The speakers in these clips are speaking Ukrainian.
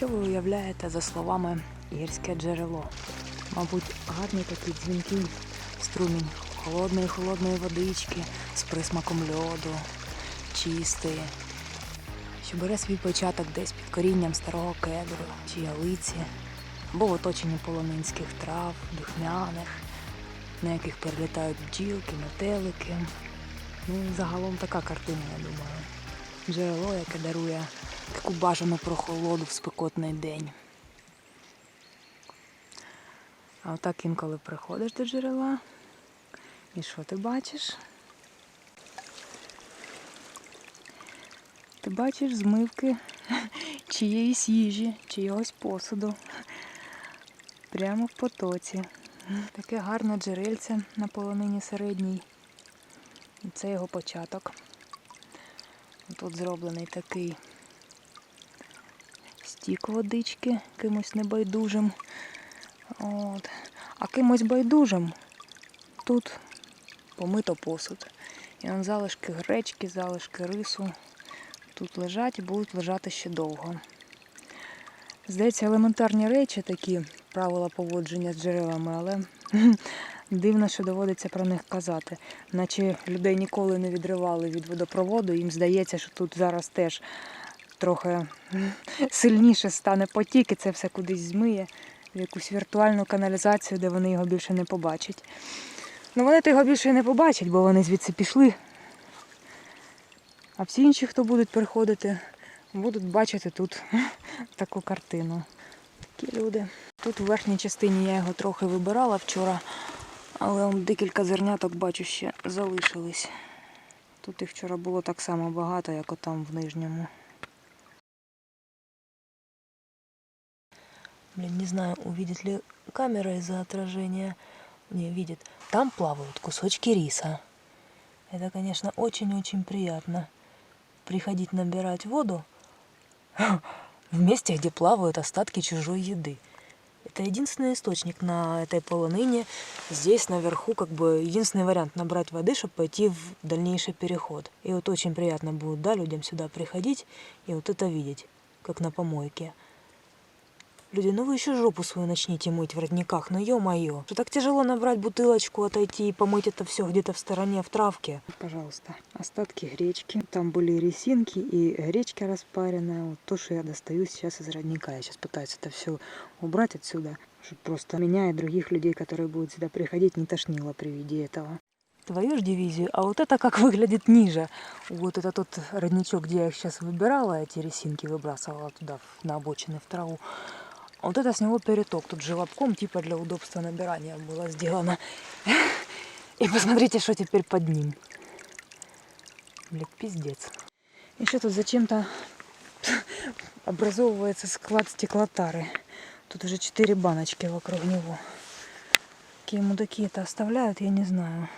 Що ви уявляєте за словами гірське джерело? Мабуть, гарний такий дзвінкий струмінь холодної холодної водички з присмаком льоду, чистої, що бере свій початок десь під корінням старого кедру чи ялиці, або в оточенні полонинських трав, духмяних, на яких перелітають бджілки, метелики. Ну, загалом така картина, я думаю. Джерело, яке дарує таку бажану прохолоду в спекотний день. А отак інколи приходиш до джерела. І що ти бачиш? Ти бачиш змивки чиєїсь їжі, чийогось посуду. Прямо в потоці. Таке гарне джерельце на полонині середній. Це його початок. Тут зроблений такий стік водички кимось небайдужим. От. А кимось байдужим тут помито посуд. І он залишки гречки, залишки рису тут лежать і будуть лежати ще довго. Здається, елементарні речі, такі правила поводження з джерелами, але дивно, що доводиться про них казати. Наче людей ніколи не відривали від водопроводу, їм здається, що тут зараз теж трохи сильніше стане потік і це все кудись змиє в якусь віртуальну каналізацію, де вони його більше не побачать. Ну вони то його більше не побачать, бо вони звідси пішли. А всі інші, хто будуть приходити, будуть бачити тут таку картину. Такі люди. Тут у верхній частині я його трохи вибирала вчора, але он декілька зерняток бачу ще залишились. Тут їх вчора було так само багато, як отам в нижньому. Блин, не знаю, увидит ли камера из-за отражения. Не, видит. Там плавают кусочки риса. Это, конечно, очень-очень приятно. Приходить набирать воду в месте, где плавают остатки чужой еды. Это единственный источник на этой полонине. Здесь наверху как бы единственный вариант набрать воды, чтобы пойти в дальнейший переход. И вот очень приятно будет, да, людям сюда приходить и вот это видеть, как на помойке. Люди, ну вы еще жопу свою начните мыть в родниках, ну ё-моё. Что так тяжело набрать бутылочку, отойти и помыть это все где-то в стороне, в травке. Пожалуйста, остатки гречки. Там были ресинки, и гречка распаренная. Вот то, что я достаю сейчас из родника. Я сейчас пытаюсь это все убрать отсюда, чтобы просто меня и других людей, которые будут сюда приходить, не тошнило при виде этого. Твою ж дивизию, а вот это как выглядит ниже. Вот это тот родничок, где я их сейчас выбирала, эти ресинки выбрасывала туда, на обочины, в траву. А вот это с него переток. Тут желобком, типа для удобства набирания было сделано. И посмотрите, что теперь под ним. Блин, пиздец. Еще тут зачем-то образовывается склад стеклотары. Тут уже четыре баночки вокруг него. Какие мудаки это оставляют, я не знаю.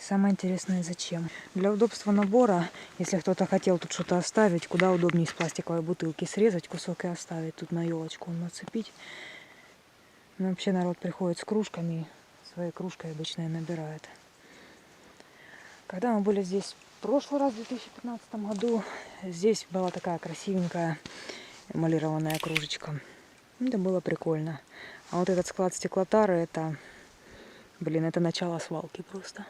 Самое интересное, зачем. Для удобства набора, если кто-то хотел тут что-то оставить, куда удобнее из пластиковой бутылки срезать кусок и оставить тут на елочку нацепить. Ну, вообще народ приходит с кружками, своей кружкой обычно и набирает. Когда мы были здесь в прошлый раз, в 2015 году, здесь была такая красивенькая эмалированная кружечка. Это было прикольно. А вот этот склад стеклотары, это, блин, это начало свалки просто.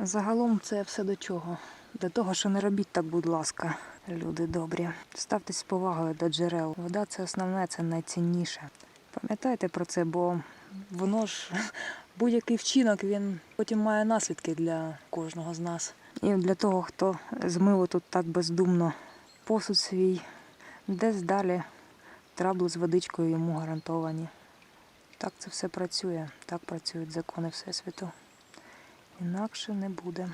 Загалом це все до чого? До того, що не робіть так, будь ласка, люди добрі. Ставтесь з повагою до джерел. Вода це основне, це найцінніше. Пам'ятайте про це, бо воно ж будь-який вчинок він потім має наслідки для кожного з нас. І для того, хто змив тут так бездумно посуд свій, десь далі трабли з водичкою йому гарантовані. Так це все працює, так працюють закони Всесвіту. Інакше не буде.